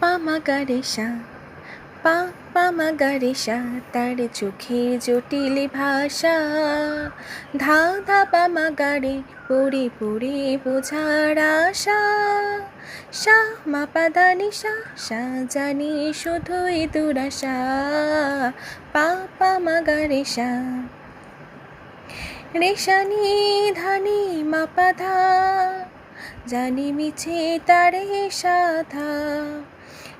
পামাগারে সা পা পামাগারে সা তার চোখের জটিল ভাষা। ধা ধা, পামাগারে, পড়ে পড়ে বোঝার আশা। সা মা পাদানি সা সা জানি শুধুই দুরাশা। পা পামাগারে সা রেশানি, ধানি, মাপাধা, জানি মিছে তারে সাধা।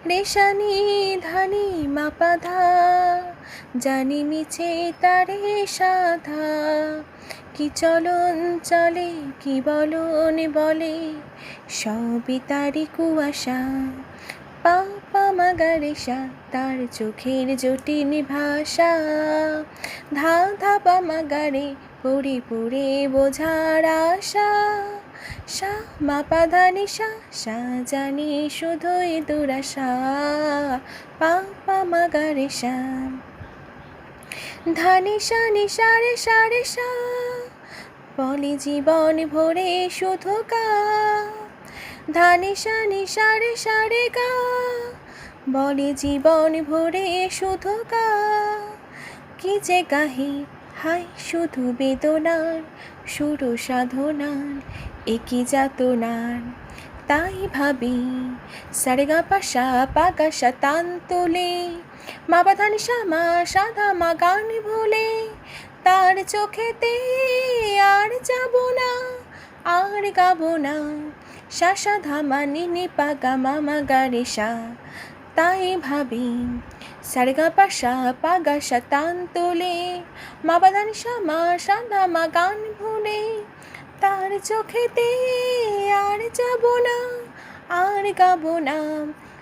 রেশানি ধানি মাপাধা, জানি মিছে তারে সাধা। কি চলন চলে, কি বলন বলে, সবই তারি কুয়াশা। পা পামাগারেশা তার চোখের জটিল ভাষা। ধা ধা পামাগারে পড়ে পড়ে বোঝার আশা। সা মা পাধা নিশা সা জানি শুধুই দুরা দুরাশা। পা পামাগারে সা। ধানিশা নিশারে সারে সা বলে জীবন ভরে শুধু কা ধানিশা নিশারে সারে গা। বলে জীবন ভরে শুধু গা। কি যে গাহি হাই শুধু বেদনার শুরু সাধনার, একই যাতনার। তাই ভাবি সারেগা পাশা পাগাসা তান তোলে মা বাধান শ্যামা সাদা মা গান ভুলে, তার চোখেতে আর যাব না, আর গাবো না। শাসা ধামা নিনি পাগা মামা গারেশা তাই ভাবি, সারেগা পাশা পাগা সাতান তোলে মা বাদান শ্যামা সাদা মা গান ভুলে, তার চোখেতে আর যাব না, আর গাবো না।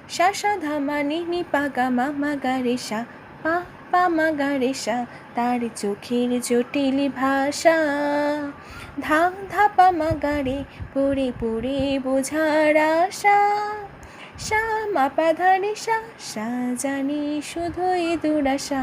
শাসা ধামা নিনি পাগা মা মামা গারেশা পা পা পামা গারেশা, তার চোখের জটিল ভাষা। ধা ধাপা মাগারে পড়ে পড়ে বোঝার আশা। সা মাপা ধানে সা সা জানি শুধুই দুরাশা।